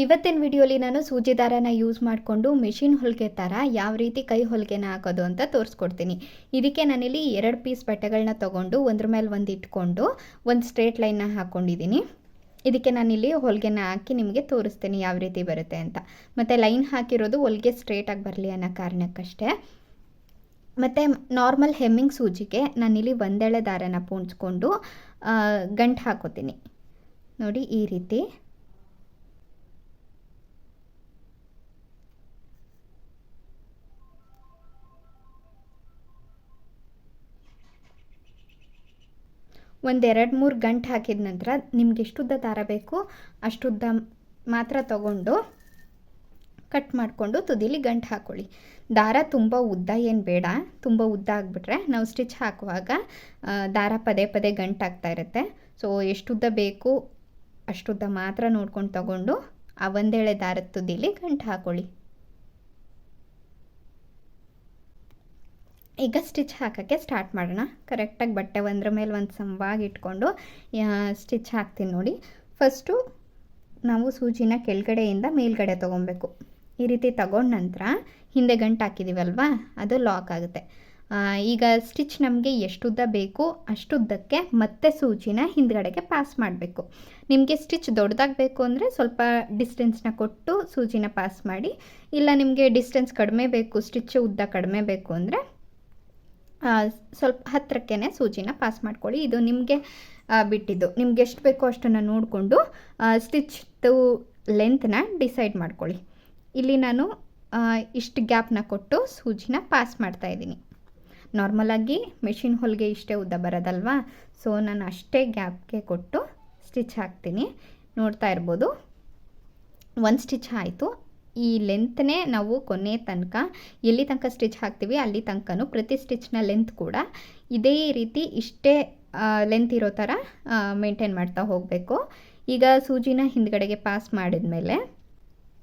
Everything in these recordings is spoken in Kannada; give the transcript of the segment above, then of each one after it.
ಇವತ್ತಿನ ವಿಡಿಯೋಲಿ ನಾನು ಸೂಜಿ ದಾರನ ಯೂಸ್ ಮಾಡಿಕೊಂಡು ಮೆಷಿನ್ ಹೊಲಿಗೆ ಥರ ಯಾವ ರೀತಿ ಕೈ ಹೊಲಿಗೆನ ಹಾಕೋದು ಅಂತ ತೋರಿಸ್ಕೊಡ್ತೀನಿ. ಇದಕ್ಕೆ ನಾನಿಲ್ಲಿ ಎರಡು ಪೀಸ್ ಬಟ್ಟೆಗಳನ್ನ ತೊಗೊಂಡು ಒಂದ್ರ ಮೇಲೆ ಒಂದು ಇಟ್ಕೊಂಡು ಒಂದು ಸ್ಟ್ರೇಟ್ ಲೈನ್ನ ಹಾಕ್ಕೊಂಡಿದ್ದೀನಿ ಇದಕ್ಕೆ ನಾನಿಲ್ಲಿ ಹೊಲಿಗೆನ ಹಾಕಿ ನಿಮಗೆ ತೋರಿಸ್ತೀನಿ ಯಾವ ರೀತಿ ಬರುತ್ತೆ ಅಂತ. ಮತ್ತು ಲೈನ್ ಹಾಕಿರೋದು ಹೊಲಿಗೆ ಸ್ಟ್ರೇಟಾಗಿ ಬರಲಿ ಅನ್ನೋ ಕಾರಣಕ್ಕಷ್ಟೇ. ಮತ್ತು ನಾರ್ಮಲ್ ಹೆಮ್ಮಿಂಗ್ ಸೂಜಿಗೆ ನಾನಿಲ್ಲಿ ಒಂದೆಳೆ ದಾರನ ಪೂಣಿಸ್ಕೊಂಡು ಗಂಟು ಹಾಕೋತೀನಿ. ನೋಡಿ ಈ ರೀತಿ. ಒಂದೆರಡು ಮೂರು ಗಂಟು ಹಾಕಿದ ನಂತರ ನಿಮ್ಗೆ ಎಷ್ಟುದ್ದ ದಾರ ಬೇಕು, ಅಷ್ಟುದ್ದ ಮಾತ್ರ ತಗೊಂಡು ಕಟ್ ಮಾಡಿಕೊಂಡು ತುದಿಲಿ ಗಂಟು ಹಾಕ್ಕೊಳ್ಳಿ ದಾರ ತುಂಬ ಉದ್ದ ಏನು ಬೇಡ, ತುಂಬ ಉದ್ದ ಆಗಿಬಿಟ್ರೆ ನಾವು ಸ್ಟಿಚ್ ಹಾಕುವಾಗ ದಾರ ಪದೇ ಪದೇ ಗಂಟು ಆಗ್ತಾ ಇರುತ್ತೆ. ಸೊ ಎಷ್ಟುದ್ದ ಬೇಕು, ಅಷ್ಟುದ್ದ ಮಾತ್ರ ನೋಡ್ಕೊಂಡು ತಗೊಂಡು ಆ ಒಂದೇಳೆ ದಾರದ ತುದಿಲಿ ಗಂಟು ಹಾಕ್ಕೊಳ್ಳಿ ಈಗ ಸ್ಟಿಚ್ ಹಾಕೋಕ್ಕೆ ಸ್ಟಾರ್ಟ್ ಮಾಡೋಣ. ಕರೆಕ್ಟಾಗಿ ಬಟ್ಟೆ ಒಂದ್ರ ಮೇಲೆ ಒಂದು ಸಂವಾಗಿ ಇಟ್ಕೊಂಡು ಸ್ಟಿಚ್ ಹಾಕ್ತೀನಿ ನೋಡಿ. ಫಸ್ಟು ನಾವು ಸೂಜಿನ ಕೆಳಗಡೆಯಿಂದ ಮೇಲ್ಗಡೆ ತೊಗೊಬೇಕು. ಈ ರೀತಿ ತಗೊಂಡ ನಂತರ ಹಿಂದೆ ಗಂಟು ಹಾಕಿದ್ದೀವಲ್ವಾ ಅದು ಲಾಕ್ ಆಗುತ್ತೆ. ಈಗ ಸ್ಟಿಚ್ ನಮಗೆ ಎಷ್ಟುದ್ದ ಬೇಕು ಅಷ್ಟುದ್ದಕ್ಕೆ ಮತ್ತೆ ಸೂಜಿನ ಹಿಂದ್ಗಡೆಗೆ ಪಾಸ್ ಮಾಡಬೇಕು. ನಿಮಗೆ ಸ್ಟಿಚ್ ದೊಡ್ಡದಾಗಬೇಕು ಅಂದರೆ ಸ್ವಲ್ಪ ಡಿಸ್ಟೆನ್ಸ್ನ ಕೊಟ್ಟು ಸೂಜಿನ ಪಾಸ್ ಮಾಡಿ, ಇಲ್ಲ ನಿಮಗೆ ಡಿಸ್ಟೆನ್ಸ್ ಕಡಿಮೆ ಬೇಕು ಸ್ಟಿಚ್ ಉದ್ದ ಕಡಿಮೆ ಬೇಕು ಅಂದರೆ ಸ್ವಲ್ಪ ಹತ್ತಿರಕ್ಕೇ ಸೂಜಿನ ಪಾಸ್ ಮಾಡ್ಕೊಳ್ಳಿ. ಇದು ನಿಮಗೆ ಬಿಟ್ಟಿದ್ದು. ನಿಮ್ಗೆ ಎಷ್ಟು ಬೇಕೋ ಅಷ್ಟನ್ನು ನೋಡಿಕೊಂಡು ಸ್ಟಿಚ್ದು ಲೆಂತ್ನ ಡಿಸೈಡ್ ಮಾಡ್ಕೊಳ್ಳಿ. ಇಲ್ಲಿ ನಾನು ಇಷ್ಟು ಗ್ಯಾಪ್ನ ಕೊಟ್ಟು ಸೂಜಿನ ಪಾಸ್ ಮಾಡ್ತಾ ಇದ್ದೀನಿ. ನಾರ್ಮಲಾಗಿ ಮೆಷಿನ್ ಹೊಲಿಗೆ ಇಷ್ಟೇ ಉದ್ದ ಬರೋದಲ್ವಾ? ಸೊ ನಾನು ಅಷ್ಟೇ ಗ್ಯಾಪ್ಗೆ ಕೊಟ್ಟು ಸ್ಟಿಚ್ ಹಾಕ್ತೀನಿ. ನೋಡ್ತಾ ಇರ್ಬೋದು. ಒಂದು ಸ್ಟಿಚ್ ಆಯಿತು. ಈ ಲೆಂತ್ನೇ ನಾವು ಕೊನೆ ತನಕ, ಎಲ್ಲಿ ತನಕ ಸ್ಟಿಚ್ ಹಾಕ್ತೀವಿ ಅಲ್ಲಿ ತನಕನೂ ಪ್ರತಿ ಸ್ಟಿಚ್ನ ಲೆಂತ್ ಕೂಡ ಇದೇ ರೀತಿ ಇಷ್ಟೇ ಲೆಂತ್ ಇರೋ ಥರ ಮೇಂಟೈನ್ ಮಾಡ್ತಾ ಹೋಗಬೇಕು. ಈಗ ಸೂಜಿನ ಹಿಂದ್ಗಡೆಗೆ ಪಾಸ್ ಮಾಡಿದ್ಮೇಲೆ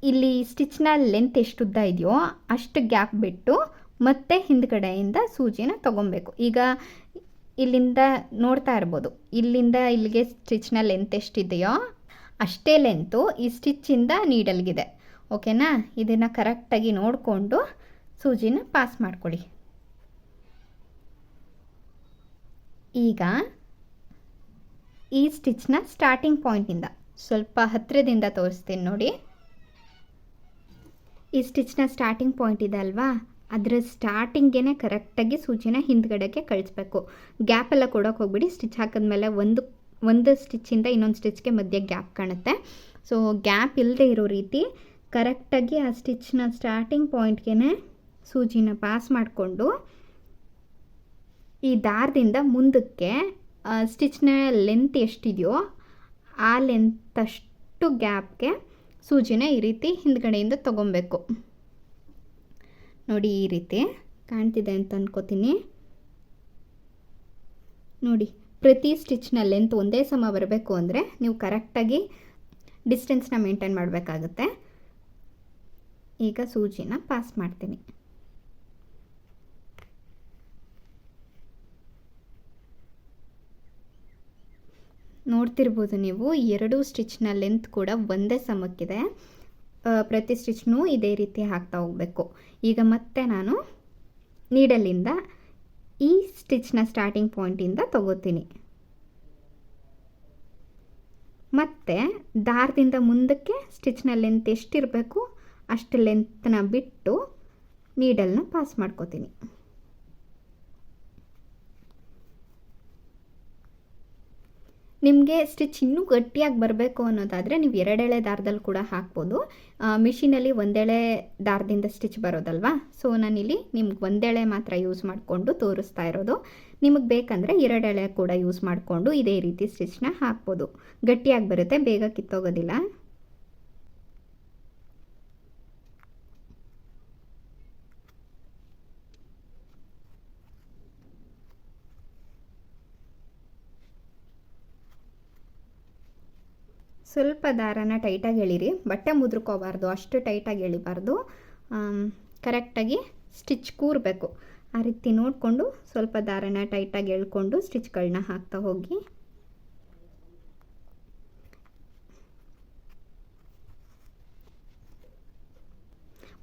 ಇಲ್ಲಿ ಸ್ಟಿಚ್ನ ಲೆಂತ್ ಎಷ್ಟು ಉದ್ದ ಇದೆಯೋ ಅಷ್ಟು ಗ್ಯಾಪ್ ಬಿಟ್ಟು ಮತ್ತೆ ಹಿಂದ್ಗಡೆಯಿಂದ ಸೂಜಿನ ತೊಗೊಬೇಕು. ಈಗ ಇಲ್ಲಿಂದ ನೋಡ್ತಾ ಇರ್ಬೋದು, ಇಲ್ಲಿಂದ ಇಲ್ಲಿಗೆ ಸ್ಟಿಚ್ನ ಲೆಂತ್ ಎಷ್ಟಿದೆಯೋ ಅಷ್ಟೇ ಲೆಂತು ಈ ಸ್ಟಿಚ್ಚಿಂದ ನೀಡಲ್ಗಿದೆ ಓಕೆನಾ? ಇದನ್ನು ಕರೆಕ್ಟಾಗಿ ನೋಡಿಕೊಂಡು ಸೂಜಿನ ಪಾಸ್ ಮಾಡಿಕೊಡಿ ಈಗ ಈ ಸ್ಟಿಚ್ನ ಸ್ಟಾರ್ಟಿಂಗ್ ಪಾಯಿಂಟಿಂದ ಸ್ವಲ್ಪ ಹತ್ತಿರದಿಂದ ತೋರಿಸ್ತೀನಿ ನೋಡಿ. ಈ ಸ್ಟಿಚ್ನ ಸ್ಟಾರ್ಟಿಂಗ್ ಪಾಯಿಂಟ್ ಇದೆ ಅಲ್ವಾ? ಅದರ ಸ್ಟಾರ್ಟಿಂಗೇ ಕರೆಕ್ಟಾಗಿ ಸೂಜಿನ ಹಿಂದ್ಗಡೆಗೆ ಕಳಿಸ್ಬೇಕು. ಗ್ಯಾಪೆಲ್ಲ ಕೊಡೋಕೆ ಹೋಗ್ಬಿಡಿ. ಸ್ಟಿಚ್ ಹಾಕಿದ್ಮೇಲೆ ಒಂದು ಒಂದು ಸ್ಟಿಚ್ಚಿಂದ ಇನ್ನೊಂದು ಸ್ಟಿಚ್ಗೆ ಮಧ್ಯೆ ಗ್ಯಾಪ್ ಕಾಣುತ್ತೆ. ಸೊ ಗ್ಯಾಪ್ ಇಲ್ಲದೆ ಇರೋ ರೀತಿ ಕರೆಕ್ಟಾಗಿ ಆ ಸ್ಟಿಚ್ನ ಸ್ಟಾರ್ಟಿಂಗ್ ಪಾಯಿಂಟ್ಗೆ ಸೂಜಿನ ಪಾಸ್ ಮಾಡಿಕೊಂಡು ಈ ದಾರದಿಂದ ಮುಂದಕ್ಕೆ ಸ್ಟಿಚ್ನ ಲೆಂತ್ ಎಷ್ಟಿದೆಯೋ ಆ ಲೆಂತಷ್ಟು ಗ್ಯಾಪ್ಗೆ ಸೂಜಿನ ಈ ರೀತಿ ಹಿಂದ್ಗಡೆಯಿಂದ ತೊಗೊಬೇಕು. ನೋಡಿ ಈ ರೀತಿ ಕಾಣ್ತಿದೆ ಅಂತ ಅಂದ್ಕೋತೀನಿ ನೋಡಿ, ಪ್ರತಿ ಸ್ಟಿಚ್ನ ಲೆಂತ್ ಒಂದೇ ಸಮ ಬರಬೇಕು ಅಂದರೆ ನೀವು ಕರೆಕ್ಟಾಗಿ ಡಿಸ್ಟೆನ್ಸ್ನ ಮೇಂಟೈನ್ ಮಾಡಬೇಕಾಗುತ್ತೆ. ಈಗ ಸೂಜಿನ ಪಾಸ್ ಮಾಡ್ತೀನಿ. ನೋಡ್ತಿರ್ಬೋದು ನೀವು, ಎರಡು ಸ್ಟಿಚ್ನ ಲೆಂತ್ ಕೂಡ ಒಂದೇ ಸಮಕ್ಕಿದೆ. ಪ್ರತಿ ಸ್ಟಿಚ್ನೂ ಇದೇ ರೀತಿ ಹಾಕ್ತಾ ಹೋಗಬೇಕು. ಈಗ ಮತ್ತೆ ನಾನು ನೀಡಲಿಂದ ಈ ಸ್ಟಿಚ್ನ ಸ್ಟಾರ್ಟಿಂಗ್ ಪಾಯಿಂಟಿಂದ ತಗೋತೀನಿ. ಮತ್ತು ದಾರದಿಂದ ಮುಂದಕ್ಕೆ ಸ್ಟಿಚ್ನ ಲೆಂತ್ ಎಷ್ಟಿರಬೇಕು? ಅಷ್ಟು ಲೆಂತ್ನ ಬಿಟ್ಟು ನೀಡಲ್ನ ಪಾಸ್ ಮಾಡ್ಕೋತೀನಿ. ನಿಮಗೆ ಸ್ಟಿಚ್ ಇನ್ನೂ ಗಟ್ಟಿಯಾಗಿ ಬರಬೇಕು ಅನ್ನೋದಾದರೆ ನೀವು ಎರಡೆಳೆ ದಾರದಲ್ಲಿ ಕೂಡ ಹಾಕ್ಬೋದು. ಮಿಷಿನಲ್ಲಿ ಒಂದೆಳೆ ದಾರದಿಂದ ಸ್ಟಿಚ್ ಬರೋದಲ್ವಾ? ಸೊ ನಾನಿಲ್ಲಿ ನಿಮ್ಗೆ ಒಂದೆಳೆ ಮಾತ್ರ ಯೂಸ್ ಮಾಡಿಕೊಂಡು ತೋರಿಸ್ತಾ ಇರೋದು. ನಿಮಗೆ ಬೇಕಂದರೆ ಎರಡೆಳೆ ಕೂಡ ಯೂಸ್ ಮಾಡಿಕೊಂಡು ಇದೇ ರೀತಿ ಸ್ಟಿಚ್ನ ಹಾಕ್ಬೋದು. ಗಟ್ಟಿಯಾಗಿ ಬರುತ್ತೆ, ಬೇಗ ಕಿತ್ತೋಗೋದಿಲ್ಲ. ಸ್ವಲ್ಪ ದಾರನ ಟೈಟಾಗಿ ಎಳೀರಿ. ಬಟ್ಟೆ ಮುದ್ರಕೋಬಾರ್ದು, ಅಷ್ಟು ಟೈಟಾಗಿ ಎಳಿಬಾರ್ದು. ಕರೆಕ್ಟಾಗಿ ಸ್ಟಿಚ್ ಕೂರಬೇಕು. ಆ ರೀತಿ ನೋಡಿಕೊಂಡು ಸ್ವಲ್ಪ ದಾರನ ಟೈಟಾಗಿ ಎಳ್ಕೊಂಡು ಸ್ಟಿಚ್ಗಳನ್ನ ಹಾಕ್ತಾ ಹೋಗಿ.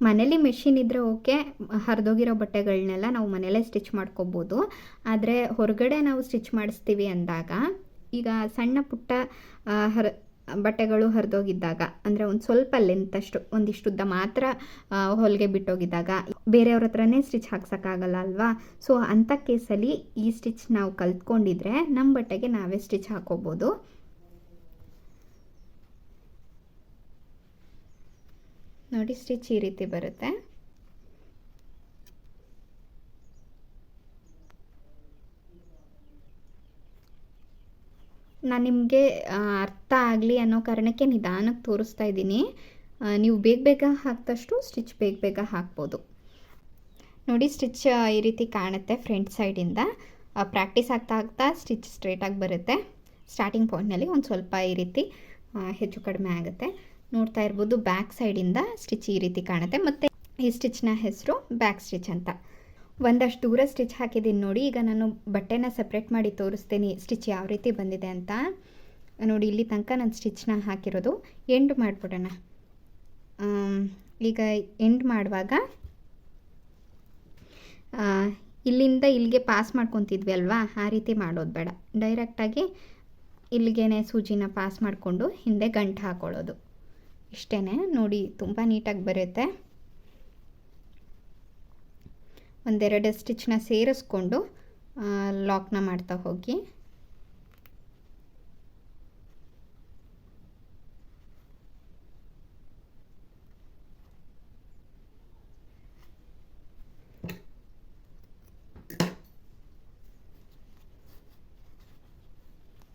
ಮನೇಲಿ ಮೆಷಿನ್ ಇದ್ದರೆ ಓಕೆ, ಹರಿದೋಗಿರೋ ಬಟ್ಟೆಗಳನ್ನೆಲ್ಲ ನಾವು ಮನೇಲೇ ಸ್ಟಿಚ್ ಮಾಡ್ಕೋಬೋದು. ಆದರೆ ಹೊರಗಡೆ ನಾವು ಸ್ಟಿಚ್ ಮಾಡಿಸ್ತೀವಿ ಅಂದಾಗ, ಈಗ ಸಣ್ಣ ಪುಟ್ಟ ಹರ ಬಟ್ಟೆಗಳು ಹರಿದೋಗಿದ್ದಾಗ ಅಂದರೆ ಒಂದು ಸ್ವಲ್ಪ ಲೆಂತ್ ಅಷ್ಟು ಒಂದಿಷ್ಟುದ್ದ ಮಾತ್ರ ಆ, ಹೊಲಿಗೆ ಬಿಟ್ಟೋಗಿದ್ದಾಗ ಬೇರೆಯವ್ರ ಹತ್ರನೇ ಸ್ಟಿಚ್ ಹಾಕ್ಸೋಕ್ಕಾಗಲ್ಲ ಅಲ್ವಾ? ಸೊ ಅಂಥ ಕೇಸಲ್ಲಿ ಈ ಸ್ಟಿಚ್ ನಾವು ಕಲ್ತ್ಕೊಂಡಿದ್ರೆ ನಮ್ಮ ಬಟ್ಟೆಗೆ ನಾವೇ ಸ್ಟಿಚ್ ಹಾಕೋಬೋದು. ನೋಡಿ ಸ್ಟಿಚ್ ಈ ರೀತಿ ಬರುತ್ತೆ. ನಾನು ನಿಮಗೆ ಅರ್ಥ ಆಗಲಿ ಅನ್ನೋ ಕಾರಣಕ್ಕೆ ನಿಧಾನಕ್ಕೆ ತೋರಿಸ್ತಾ ಇದ್ದೀನಿ. ನೀವು ಬೇಗ ಬೇಗ ಹಾಕಿದಷ್ಟು ಸ್ಟಿಚ್ ಬೇಗ ಬೇಗ ಹಾಕ್ಬೋದು. ನೋಡಿ, ಸ್ಟಿಚ್ ಈ ರೀತಿ ಕಾಣುತ್ತೆ ಫ್ರಂಟ್ ಸೈಡಿಂದ. ಪ್ರಾಕ್ಟೀಸ್ ಆಗ್ತಾ ಆಗ್ತಾ ಸ್ಟಿಚ್ ಸ್ಟ್ರೇಟಾಗಿ ಬರುತ್ತೆ. ಸ್ಟಾರ್ಟಿಂಗ್ ಪಾಯಿಂಟ್ನಲ್ಲಿ ಒಂದು ಸ್ವಲ್ಪ ಈ ರೀತಿ ಹೆಚ್ಚು ಕಡಿಮೆ ಆಗುತ್ತೆ. ನೋಡ್ತಾ ಇರ್ಬೋದು ಬ್ಯಾಕ್ ಸೈಡಿಂದ ಸ್ಟಿಚ್ ಈ ರೀತಿ ಕಾಣುತ್ತೆ. ಮತ್ತು ಈ ಸ್ಟಿಚ್ನ ಹೆಸರು ಬ್ಯಾಕ್ ಸ್ಟಿಚ್ ಅಂತ. ಒಂದಷ್ಟು ದೂರ ಸ್ಟಿಚ್ ಹಾಕಿದ್ದೀನಿ ನೋಡಿ. ಈಗ ನಾನು ಬಟ್ಟೆನ ಸಪ್ರೇಟ್ ಮಾಡಿ ತೋರಿಸ್ತೀನಿ ಸ್ಟಿಚ್ ಯಾವ ರೀತಿ ಬಂದಿದೆ ಅಂತ. ನೋಡಿ, ಇಲ್ಲಿ ತನಕ ನಾನು ಸ್ಟಿಚ್ನ ಹಾಕಿರೋದು ಎಂಡ್ ಮಾಡಿಬಿಡೋಣ. ಈಗ ಎಂಡ್ ಮಾಡುವಾಗ ಇಲ್ಲಿಂದ ಇಲ್ಲಿಗೆ ಪಾಸ್ ಮಾಡ್ಕೊತಿದ್ವಿ ಅಲ್ವಾ? ಆ ರೀತಿ ಮಾಡೋದು ಬೇಡ. ಡೈರೆಕ್ಟಾಗಿ ಇಲ್ಲಿಗೇನೆ ಸೂಜಿನ ಪಾಸ್ ಮಾಡಿಕೊಂಡು ಹಿಂದೆ ಗಂಟು ಹಾಕೊಳ್ಳೋದು. ಇಷ್ಟೇ ನೋಡಿ, ತುಂಬ ನೀಟಾಗಿ ಬರುತ್ತೆ. ಒಂದೆರಡು ಸ್ಟಿಚ್ನ ಸೇರಿಸ್ಕೊಂಡು ಲಾಕ್ನ ಮಾಡ್ತಾ ಹೋಗಿ.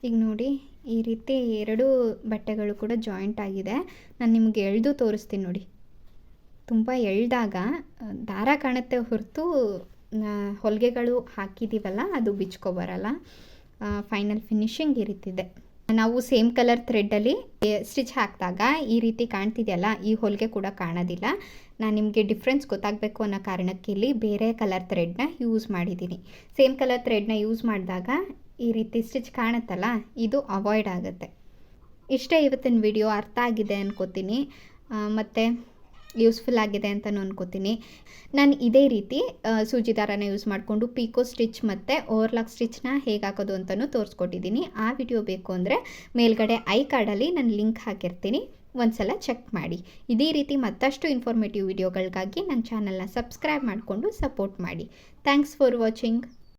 ಈಗ ನೋಡಿ, ಈ ರೀತಿ ಎರಡು ಬಟ್ಟೆಗಳು ಕೂಡ ಜಾಯಿಂಟ್ ಆಗಿದೆ. ನಾನು ನಿಮಗೆ ಎಳೆದು ತೋರಿಸ್ತೀನಿ ನೋಡಿ. ತುಂಬ ಎಳ್ದಾಗ ದಾರ ಕಾಣುತ್ತೆ ಹೊರತು ಹೊಲಿಗೆಗಳು ಹಾಕಿದ್ದೀವಲ್ಲ ಅದು ಬಿಚ್ಕೊಬರಲ್ಲ ಫೈನಲ್ ಫಿನಿಶಿಂಗ್ ಈ ರೀತಿ ಇದೆ ನಾವು ಸೇಮ್ ಕಲರ್ ಥ್ರೆಡ್ಡಲ್ಲಿ ಸ್ಟಿಚ್ ಹಾಕಿದಾಗ ಈ ರೀತಿ ಕಾಣ್ತಿದೆಯಲ್ಲ, ಈ ಹೊಲಿಗೆ ಕೂಡ ಕಾಣೋದಿಲ್ಲ. ನಾನು ನಿಮಗೆ ಡಿಫ್ರೆನ್ಸ್ ಗೊತ್ತಾಗಬೇಕು ಅನ್ನೋ ಕಾರಣಕ್ಕೆ ಇಲ್ಲಿ ಬೇರೆ ಕಲರ್ ಥ್ರೆಡ್ನ ಯೂಸ್ ಮಾಡಿದ್ದೀನಿ. ಸೇಮ್ ಕಲರ್ ಥ್ರೆಡ್ನ ಯೂಸ್ ಮಾಡಿದಾಗ ಈ ರೀತಿ ಸ್ಟಿಚ್ ಕಾಣುತ್ತಲ್ಲ, ಇದು ಅವಾಯ್ಡ್ ಆಗುತ್ತೆ. ಇಷ್ಟೇ ಇವತ್ತಿನ ವಿಡಿಯೋ ಅರ್ಥ ಆಗಿದೆ ಅನ್ಕೋತೀನಿ. ಮತ್ತು ಯೂಸ್ಫುಲ್ ಆಗಿದೆ ಅಂತಲೂ ಅನ್ಕೋತೀನಿ. ನಾನು ಇದೇ ರೀತಿ ಸೂಜಿ ದಾರನ ಯೂಸ್ ಮಾಡಿಕೊಂಡು ಪೀಕೋ ಸ್ಟಿಚ್ ಮತ್ತು ಓವರ್ಲಾಕ್ ಸ್ಟಿಚ್ನ ಹೇಗೆ ಹಾಕೋದು ಅಂತಲೂ ತೋರಿಸ್ಕೊಟ್ಟಿದ್ದೀನಿ. ಆ ವಿಡಿಯೋ ಬೇಕು ಅಂದರೆ ಮೇಲ್ಗಡೆ ಐ ಕಾರ್ಡಲ್ಲಿ ನಾನು ಲಿಂಕ್ ಹಾಕಿರ್ತೀನಿ. ಒಂದ್ಸಲ ಚೆಕ್ ಮಾಡಿ. ಇದೇ ರೀತಿ ಮತ್ತಷ್ಟು ಇನ್ಫಾರ್ಮೇಟಿವ್ ವಿಡಿಯೋಗಳಿಗಾಗಿ ನನ್ನ ಚಾನಲ್ನ ಸಬ್ಸ್ಕ್ರೈಬ್ ಮಾಡಿಕೊಂಡು ಸಪೋರ್ಟ್ ಮಾಡಿ. Thanks for watching